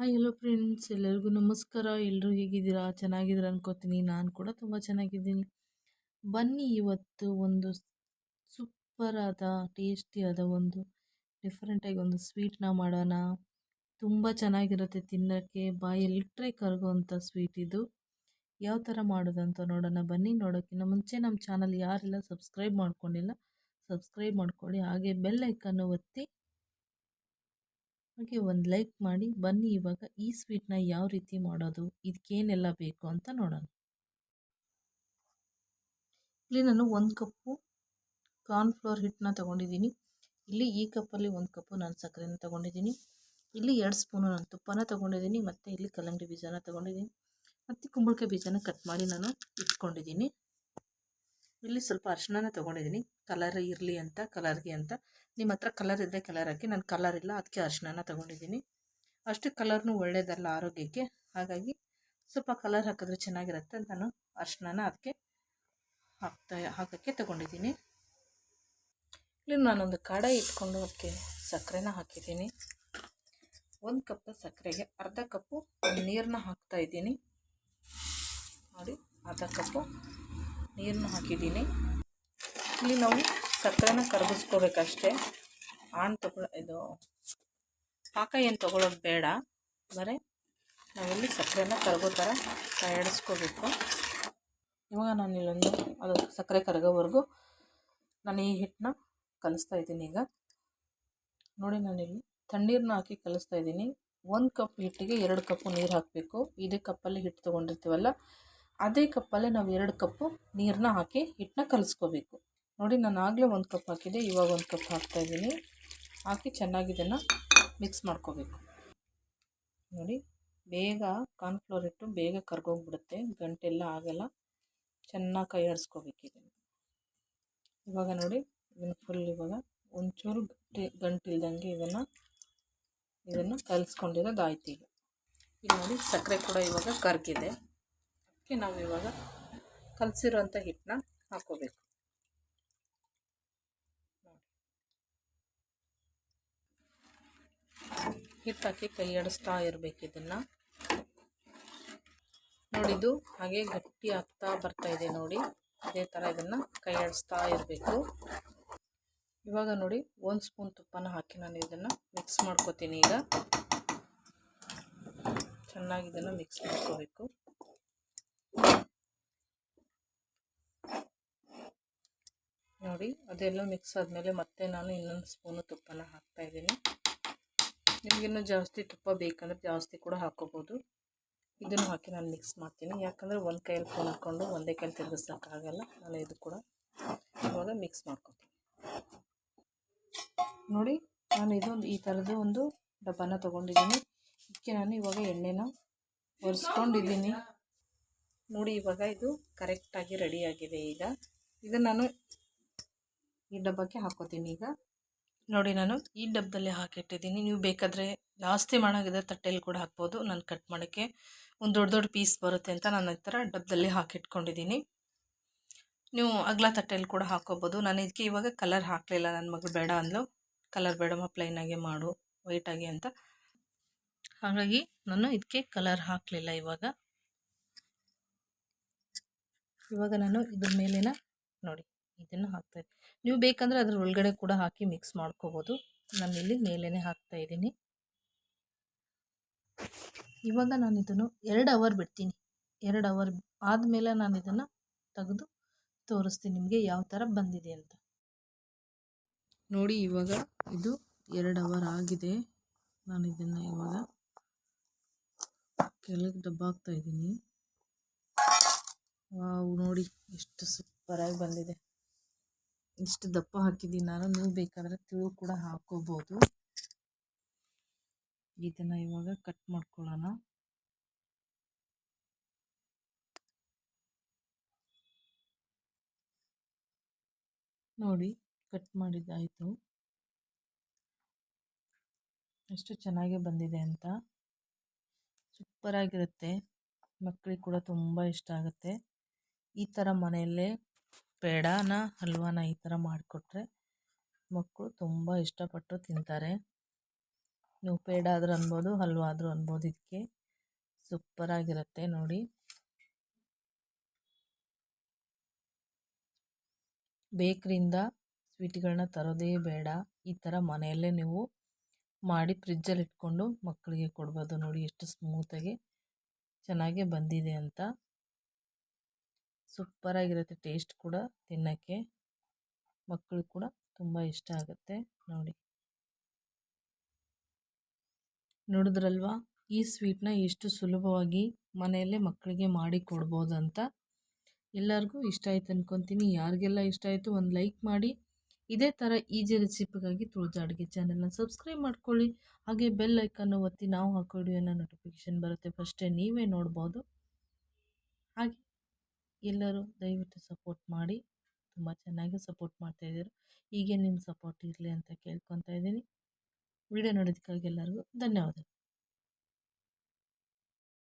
Hi hello friends ಎಲ್ಲರಿಗೂ ನಮಸ್ಕಾರ. ಎಲ್ಲರೂ ಹೇಗಿದ್ದೀರಾ? ಚೆನ್ನಾಗಿದ್ದೀರಾ ಅನ್ಕೋತೀನಿ. ನಾನು ಕೂಡ ತುಂಬ ಚೆನ್ನಾಗಿದ್ದೀನಿ. ಬನ್ನಿ ಇವತ್ತು ಒಂದು ಸೂಪರಾದ, ಟೇಸ್ಟಿಯಾದ ಒಂದು ಡಿಫ್ರೆಂಟಾಗಿ ಒಂದು ಸ್ವೀಟ್ನ ಮಾಡೋಣ. ತುಂಬ ಚೆನ್ನಾಗಿರುತ್ತೆ ತಿನ್ನೋಕ್ಕೆ. ಬಾಯಲ್ಲಿಟ್ಟರೆ ಕರಗುವಂಥ ಸ್ವೀಟ್ ಇದು. ಯಾವ ಥರ ಮಾಡೋದಂತ ನೋಡೋಣ. ಬನ್ನಿ ನೋಡೋಕ್ಕಿಂತ ಮುಂಚೆ ನಮ್ಮ ಚಾನಲ್ ಯಾರೆಲ್ಲ ಸಬ್ಸ್ಕ್ರೈಬ್ ಮಾಡ್ಕೊಂಡಿಲ್ಲ ಸಬ್ಸ್ಕ್ರೈಬ್ ಮಾಡ್ಕೊಳ್ಳಿ. ಹಾಗೆ ಬೆಲ್ ಐಕನ್ನು ಒತ್ತಿ ಹಾಗೆ ಒಂದು ಲೈಕ್ ಮಾಡಿ, ಬನ್ನಿ ಇವಾಗ ಈ ಸ್ವೀಟ್ನ ಯಾವ ರೀತಿ ಮಾಡೋದು ಇದಕ್ಕೇನೆಲ್ಲ ಬೇಕು ಅಂತ ನೋಡೋಣ. ಇಲ್ಲಿ ನಾನು ಒಂದು ಕಪ್ಪು ಕಾರ್ನ್ಫ್ಲೋರ್ ಹಿಟ್ಟನ್ನ ತೊಗೊಂಡಿದ್ದೀನಿ. ಇಲ್ಲಿ ಈ ಕಪ್ಪಲ್ಲಿ ಒಂದು ಕಪ್ಪು ನಾನು ಸಕ್ಕರೆನ ತೊಗೊಂಡಿದ್ದೀನಿ. ಇಲ್ಲಿ ಎರಡು ಸ್ಪೂನು ನಾನು ತುಪ್ಪನ ತೊಗೊಂಡಿದ್ದೀನಿ ಮತ್ತು ಇಲ್ಲಿ ಕಲ್ಲಂಗಡಿ ಬೀಜನ ತೊಗೊಂಡಿದ್ದೀನಿ. ಮತ್ತು ಕುಂಬಳಕಾಯಿ ಬೀಜನ ಕಟ್ ಮಾಡಿ ನಾನು ಇಟ್ಕೊಂಡಿದ್ದೀನಿ. ಇಲ್ಲಿ ಸ್ವಲ್ಪ ಅರ್ಶಿನ ತೊಗೊಂಡಿದ್ದೀನಿ ಕಲರ್ ಇರಲಿ ಅಂತ ಕಲರ್ಗೆ ಅಂತ. ನಿಮ್ಮ ಹತ್ರ ಕಲರ್ ಇದ್ದರೆ ಕಲರ್ ಹಾಕಿ, ನಾನು ಕಲರ್ ಇಲ್ಲ ಅದಕ್ಕೆ ಅರ್ಶಿನ ತೊಗೊಂಡಿದ್ದೀನಿ ಅಷ್ಟು ಕಲರ್ನು ಒಳ್ಳೆಯದಲ್ಲ ಆರೋಗ್ಯಕ್ಕೆ. ಹಾಗಾಗಿ ಸ್ವಲ್ಪ ಕಲರ್ ಹಾಕಿದ್ರೆ ಚೆನ್ನಾಗಿರುತ್ತೆ ನಾನು ಅರ್ಶಿನ ಅದಕ್ಕೆ ಹಾಕ್ತಾ, ಹಾಕೋಕ್ಕೆ ತೊಗೊಂಡಿದ್ದೀನಿ ಇಲ್ಲಿ ನಾನೊಂದು ಕಡಾಯಿ ಇಟ್ಕೊಂಡು ಅದಕ್ಕೆ ಸಕ್ಕರೆನ ಹಾಕಿದ್ದೀನಿ ಒಂದು ಕಪ್ ಸಕ್ಕರೆಗೆ ಅರ್ಧ ಕಪ್ಪು ನೀರನ್ನ ಹಾಕ್ತಾ ಇದ್ದೀನಿ ನೋಡಿ, ಅರ್ಧ ಕಪ್ಪು ನೀರನ್ನ ಹಾಕಿದ್ದೀನಿ. ಇಲ್ಲಿ ನಾವು ಸಕ್ಕರೆನ ಕರಗಿಸ್ಕೋಬೇಕಷ್ಟೇ. ಆಣ್ ತಗೊಳ, ಇದು ಪಾಕ ಏನು ತೊಗೊಳೋದು ಬೇಡ. ಬರೀ, ನಾವಿಲ್ಲಿ ಸಕ್ಕರೆನ ಕರಗೋ ಥರ ತಯಾರಿಸ್ಕೋಬೇಕು. ಇವಾಗ ನಾನು ಇಲ್ಲೊಂದು, ಅದು ಸಕ್ಕರೆ ಕರಗೋವರೆಗೂ ನಾನು ಈ ಹಿಟ್ಟನ್ನ ಕಲಿಸ್ತಾ ಇದ್ದೀನಿ ಈಗ. ನೋಡಿ ನಾನಿಲ್ಲಿ ತಣ್ಣೀರನ್ನ ಹಾಕಿ ಕಲಿಸ್ತಾ ಇದ್ದೀನಿ. ಒಂದು ಕಪ್ ಹಿಟ್ಟಿಗೆ ಎರಡು ಕಪ್ಪು ನೀರು ಹಾಕಬೇಕು. ಇದೇ ಕಪ್ಪಲ್ಲಿ ಹಿಟ್ಟು ತೊಗೊಂಡಿರ್ತೀವಲ್ಲ ಅದೇ ಕಪ್ಪಲ್ಲೇ ನಾವು ಎರಡು ಕಪ್ಪು ನೀರನ್ನ ಹಾಕಿ ಹಿಟ್ಟನ್ನ ಕಲಿಸ್ಕೋಬೇಕು. ನೋಡಿ, ನಾನು ಆಗಲೇ ಒಂದು ಕಪ್ ಹಾಕಿದೆ, ಇವಾಗ ಒಂದು ಕಪ್ ಹಾಕ್ತಾಯಿದ್ದೀನಿ ಹಾಕಿ ಚೆನ್ನಾಗಿ ಇದನ್ನು ಮಿಕ್ಸ್ ಮಾಡ್ಕೋಬೇಕು. ನೋಡಿ, ಬೇಗ ಕಾರ್ನ್ಫ್ಲೋರ್ ಇಟ್ಟು ಬೇಗ ಕರ್ಗೋಗ್ಬಿಡುತ್ತೆ, ಗಂಟೆಲ್ಲ ಆಗಲ್ಲ. ಚೆನ್ನಾಗಿ ಕೈ ಆಡಿಸ್ಕೋಬೇಕು ಇದನ್ನು. ಇವಾಗ ನೋಡಿ, ಇದನ್ನು ಫುಲ್ ಇವಾಗ ಒಂಚೂರು ಗಂಟೆ ಗಂಟಿಲ್ದಂಗೆ ಇದನ್ನು ಇದನ್ನು ಕಲಿಸ್ಕೊಂಡಿರೋದಾಯ್ತು ಈಗ. ಇಲ್ಲಿ ನೋಡಿ, ಸಕ್ಕರೆ ಕೂಡ ಇವಾಗ ಕರ್ಗಿದೆ. ಅದಕ್ಕೆ ನಾವು ಇವಾಗ ಕಲಸಿರೋಂಥ ಹಿಟ್ಟನ್ನ ಹಾಕೋಬೇಕು. ಹಿಟ್ಟು ಹಾಕಿ ಕೈ ಆಡಿಸ್ತಾ ಇರಬೇಕು ಇದನ್ನು. ನೋಡಿದ್ದು ಹಾಗೆ ಗಟ್ಟಿ ಆಗ್ತಾ ಬರ್ತಾ ಇದೆ ನೋಡಿ. ಅದೇ ಥರ ಇದನ್ನು ಕೈ ಆಡಿಸ್ತಾ ಇರಬೇಕು. ಇವಾಗ ನೋಡಿ, ಒಂದು ಸ್ಪೂನ್ ತುಪ್ಪನ ಹಾಕಿ ನಾನು ಇದನ್ನು ಮಿಕ್ಸ್ ಮಾಡ್ಕೋತೀನಿ ಈಗ. ಚೆನ್ನಾಗಿ ಇದನ್ನು ಮಿಕ್ಸ್ ಮಾಡ್ಕೋಬೇಕು. ನೋಡಿ, ಅದೆಲ್ಲ ಮಿಕ್ಸ್ ಆದಮೇಲೆ ಮತ್ತೆ ನಾನು ಇನ್ನೊಂದು ಸ್ಪೂನು ತುಪ್ಪನ ಹಾಕ್ತಾಯಿದ್ದೀನಿ ನಿಮಗಿನ್ನೂ ಜಾಸ್ತಿ ತುಪ್ಪ ಬೇಕಂದರೆ ಜಾಸ್ತಿ ಕೂಡ ಹಾಕ್ಕೋಬೋದು ಇದನ್ನು ಹಾಕಿ ನಾನು ಮಿಕ್ಸ್ ಮಾಡ್ತೀನಿ. ಯಾಕಂದರೆ ಒಂದು ಕೈಯಲ್ಲಿ ಫೋನ್ ಒಂದೇ ಕೈಯಲ್ಲಿ ತಿರುಗಿಸೋಕ್ಕಾಗಲ್ಲ ನಾನು ಇದು ಕೂಡ ಇವಾಗ ಮಿಕ್ಸ್ ಮಾಡ್ಕೊತೀನಿ. ನೋಡಿ, ನಾನು ಇದೊಂದು, ಈ ಥರದ್ದು ಒಂದು ಡಬ್ಬನ ತೊಗೊಂಡಿದ್ದೀನಿ. ಇದಕ್ಕೆ ನಾನು ಇವಾಗ ಎಣ್ಣೆನ ಒರೆಸ್ಕೊಂಡಿದ್ದೀನಿ. ನೋಡಿ, ಇವಾಗ ಇದು ಕರೆಕ್ಟಾಗಿ ರೆಡಿಯಾಗಿದೆ ಈಗ. ಇದನ್ನು ನಾನು ಈ ಡಬ್ಬಕ್ಕೆ ಹಾಕೋತೀನಿ ಈಗ. ನೋಡಿ ನಾನು ಈ ಡಬ್ಬದಲ್ಲಿ ಹಾಕಿಟ್ಟಿದ್ದೀನಿ. ನೀವು ಬೇಕಾದರೆ ಜಾಸ್ತಿ ಮಾಡೋಂಗಿದ್ರೆ ತಟ್ಟೆಯಲ್ಲಿ ಕೂಡ ಹಾಕ್ಬೋದು. ನಾನು ಕಟ್ ಮಾಡೋಕ್ಕೆ ಒಂದು ದೊಡ್ಡ ದೊಡ್ಡ ಪೀಸ್ ಬರುತ್ತೆ ಅಂತ ನಾನು ಈ ಥರ ಡಬ್ಬದಲ್ಲಿ ಹಾಕಿಟ್ಕೊಂಡಿದ್ದೀನಿ. ನೀವು ಅಗ್ಲ ತಟ್ಟೆಯಲ್ಲಿ ಕೂಡ ಹಾಕೋಬೋದು. ನಾನು ಇದಕ್ಕೆ ಇವಾಗ ಕಲರ್ ಹಾಕಲಿಲ್ಲ. ನನ್ನ ಮಗಳು ಬೇಡ ಅಂದ್ಲು. ಕಲರ್ ಬೇಡಮ್ಮ ಪ್ಲೈನಾಗೆ ಮಾಡು ವೈಟಾಗಿ ಅಂತ. ಹಾಗಾಗಿ ನಾನು ಇದಕ್ಕೆ ಕಲರ್ ಹಾಕಲಿಲ್ಲ ಇವಾಗ. ಇವಾಗ ನಾನು ಇದ್ರ ಮೇಲಿನ ನೋಡಿ, ಇದನ್ನು ಹಾಕ್ತಾ ನೀವು ಬೇಕಂದರೆ ಅದ್ರ ಒಳಗಡೆ ಕೂಡ ಹಾಕಿ ಮಿಕ್ಸ್ ಮಾಡ್ಕೋಬೋದು. ನಾನಿಲ್ಲಿ ಮೇಲೇ ಹಾಕ್ತಾ ಇದ್ದೀನಿ. ಇವಾಗ ನಾನು ಇದನ್ನು ಎರಡು ಅವರ್ ಬಿಡ್ತೀನಿ. ಎರಡು ಅವರ್ ಆದಮೇಲೆ ನಾನು ಇದನ್ನು ತೆಗೆದು ತೋರಿಸ್ತೀನಿ ನಿಮಗೆ ಯಾವ ಥರ ಬಂದಿದೆ ಅಂತ. ನೋಡಿ ಇವಾಗ ಇದು ಎರಡು ಅವರ್ ಆಗಿದೆ. ನಾನು ಇದನ್ನು ಇವಾಗ ಕೆಳಗೆ ಡಬ್ಬಾಗ್ತಾ ಇದ್ದೀನಿ. ನೋಡಿ, ಎಷ್ಟು ಸೂಪರಾಗಿ ಬಂದಿದೆ. ಇಷ್ಟು ದಪ್ಪ ಹಾಕಿದ್ದೀನಿ ನಾನು, ನೀವು ಬೇಕಾದರೆ ತಿಳು ಕೂಡ ಹಾಕೋಬೋದು. ಇದನ್ನು ಇವಾಗ ಕಟ್ ಮಾಡ್ಕೊಳ್ಳೋಣ. ನೋಡಿ ಕಟ್ ಮಾಡಿದ್ದಾಯಿತು. ಎಷ್ಟು ಚೆನ್ನಾಗಿ ಬಂದಿದೆ ಅಂತ. ಸೂಪರಾಗಿರುತ್ತೆ. ಮಕ್ಕಳಿಗೆ ಕೂಡ ತುಂಬ ಇಷ್ಟ ಆಗುತ್ತೆ. ಈ ಥರ ಮನೆಯಲ್ಲೇ ಪೇಡಾನ, ಹಲ್ವಾನ ಈ ಥರ ಮಾಡಿಕೊಟ್ರೆ ಮಕ್ಕಳು ತುಂಬ ಇಷ್ಟಪಟ್ಟು ತಿಂತಾರೆ. ನೀವು ಪೇಡ ಆದರೂ ಅನ್ಬೋದು ಹಲ್ವಾ ಆದರೂ ಅನ್ಬೋದು ಇದಕ್ಕೆ ಸೂಪರಾಗಿರುತ್ತೆ ನೋಡಿ. ಬೇಕ್ರಿಂದ ಸ್ವೀಟ್ಗಳನ್ನ ತರೋದೇ ಬೇಡ. ಈ ಥರ ಮನೆಯಲ್ಲೇ ನೀವು ಮಾಡಿ ಫ್ರಿಜ್ಜಲ್ಲಿ ಇಟ್ಕೊಂಡು ಮಕ್ಕಳಿಗೆ ಕೊಡ್ಬೋದು ನೋಡಿ, ಎಷ್ಟು ಸ್ಮೂತಾಗಿ ಚೆನ್ನಾಗೇ ಬಂದಿದೆ ಅಂತ. ಸೂಪರಾಗಿರುತ್ತೆ ಟೇಸ್ಟ್ ಕೂಡ ತಿನ್ನೋಕ್ಕೆ. ಮಕ್ಕಳು ಕೂಡ ತುಂಬ ಇಷ್ಟ ಆಗುತ್ತೆ ನೋಡಿ. ನೋಡಿದ್ರಲ್ವಾ ಈ ಸ್ವೀಟ್ನ ಎಷ್ಟು ಸುಲಭವಾಗಿ ಮನೆಯಲ್ಲೇ ಮಕ್ಕಳಿಗೆ ಮಾಡಿ ಕೊಡ್ಬೋದು ಅಂತ ಎಲ್ಲರಿಗೂ ಇಷ್ಟ ಆಯ್ತು ಅನ್ಕೊತೀನಿ. ಯಾರಿಗೆಲ್ಲ ಇಷ್ಟ ಆಯಿತು ಒಂದು ಲೈಕ್ ಮಾಡಿ. ಇದೇ ಥರ ಈಜಿ ರೆಸಿಪಿಗಾಗಿ ತುಳಿದ ಅಡುಗೆ ಚಾನಲ್ನ ಸಬ್ಸ್ಕ್ರೈಬ್ ಮಾಡ್ಕೊಳ್ಳಿ. ಹಾಗೆ ಬೆಲ್ ಐಕನ್ನು ಒತ್ತಿ ನಾವು ಹಾಕೋ ವಿಡಿಯೋನ ನೋಟಿಫಿಕೇಷನ್ ಬರುತ್ತೆ ಫಸ್ಟೇ ನೀವೇ ನೋಡ್ಬೋದು. ಹಾಗೆ. ಎಲ್ಲರೂ ದಯವಿಟ್ಟು ಸಪೋರ್ಟ್ ಮಾಡಿ. ತುಂಬ ಚೆನ್ನಾಗಿ ಸಪೋರ್ಟ್ ಮಾಡ್ತಾಯಿದ್ದೀರಿ ಹೀಗೆ ನಿಮ್ಮ ಸಪೋರ್ಟ್ ಇರಲಿ ಅಂತ ಕೇಳ್ಕೊತಾ ಇದ್ದೀನಿ. ವಿಡಿಯೋ ನೋಡೋದಕ್ಕಾಗಿ ಎಲ್ಲರಿಗೂ ಧನ್ಯವಾದಗಳು.